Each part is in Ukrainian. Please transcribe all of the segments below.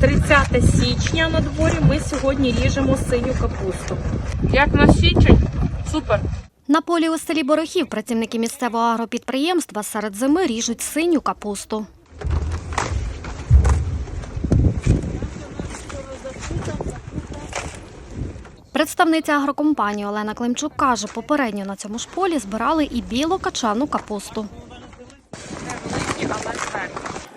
30 січня на дворі. Ми сьогодні ріжемо синю капусту. Як на січень? Супер. На полі у селі Борохів працівники місцевого агропідприємства серед зими ріжуть синю капусту. Представниця агрокомпанії Олена Климчук каже, попередньо на цьому ж полі збирали і біло-качану капусту.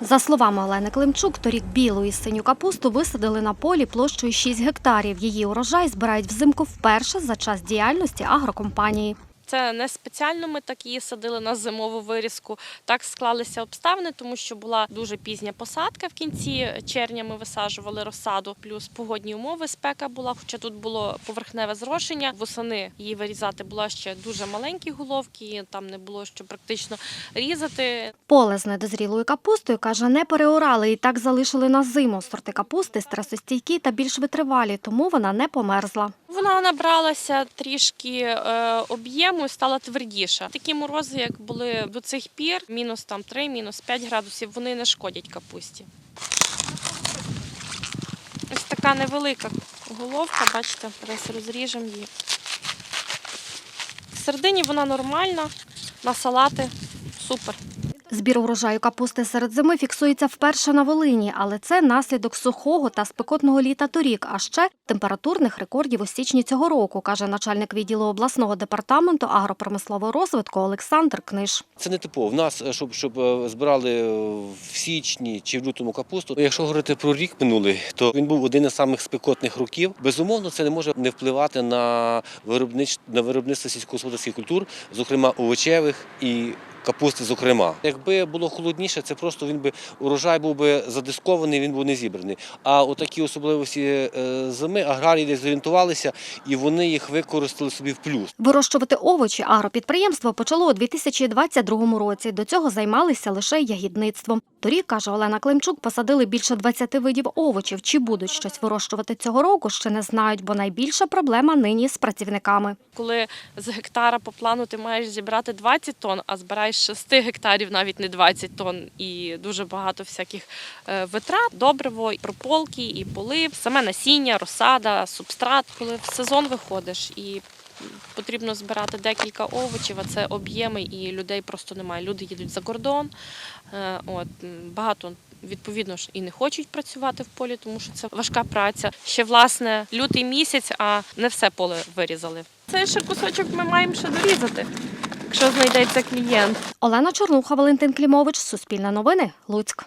За словами Олени Климчук, торік білу і синю капусту висадили на полі площею 6 гектарів. Її урожай збирають взимку вперше за час діяльності агрокомпанії. Це не спеціально ми так її садили на зимову вирізку. Так склалися обставини, тому що була дуже пізня посадка. В кінці червня ми висаджували розсаду, плюс погодні умови, спека була. Хоча тут було поверхневе зрошення. Восени її вирізати була ще дуже маленькі головки, там не було що практично різати. Поле з недозрілою капустою, каже, не переорали і так залишили на зиму. Сорти капусти стресостійкі та більш витривалі, тому вона не померзла. Вона набралася трішки е, об'єму і стала твердіша. Такі морози, як були до цих пір, мінус там 3, мінус 5 градусів, вони не шкодять капусті. Ось така невелика головка, бачите, зараз розріжемо її. Всередині вона нормальна, на салати супер. Збір урожаю капусти серед зими фіксується вперше на Волині, але це наслідок сухого та спекотного літа торік, а ще температурних рекордів у січні цього року, каже начальник відділу обласного департаменту агропромислового розвитку Олександр Книж. Це не типово. В нас, е, щоб, щоб е, збирали е, в січні чи в лютому капусту. Якщо говорити про рік минулий, то він був один із самих спекотних років. Безумовно, це не може не впливати на виробнич... на виробництво сільськогосподарських культур, зокрема овочевих і. Капусти, зокрема, якби було холодніше, це просто він би урожай був би задискований, він був не зібраний. А отакі особливості е, зими аграрії десь зорієнтувалися і вони їх використали собі в плюс. Вирощувати овочі агропідприємство почало у 2022 році. До цього займалися лише ягідництвом. Торік, каже Олена Климчук, посадили більше 20 видів овочів. Чи будуть щось вирощувати цього року, ще не знають, бо найбільша проблема нині з працівниками. Коли з гектара по плану ти маєш зібрати 20 тонн, а збираєш з 6 гектарів навіть не 20 тонн, і дуже багато всяких е, витрат, добриво, і прополки, і полив, саме насіння, розсада, субстрат. Коли в сезон виходиш і потрібно збирати декілька овочів, а це об'єми, і людей просто немає. Люди їдуть за кордон. Е, От багато. Відповідно ж і не хочуть працювати в полі, тому що це важка праця. Ще власне лютий місяць, а не все поле вирізали. Цей ще кусочок ми маємо ще дорізати, якщо знайдеться клієнт. Олена Чорнуха, Валентин Клімович, Суспільне новини, Луцьк.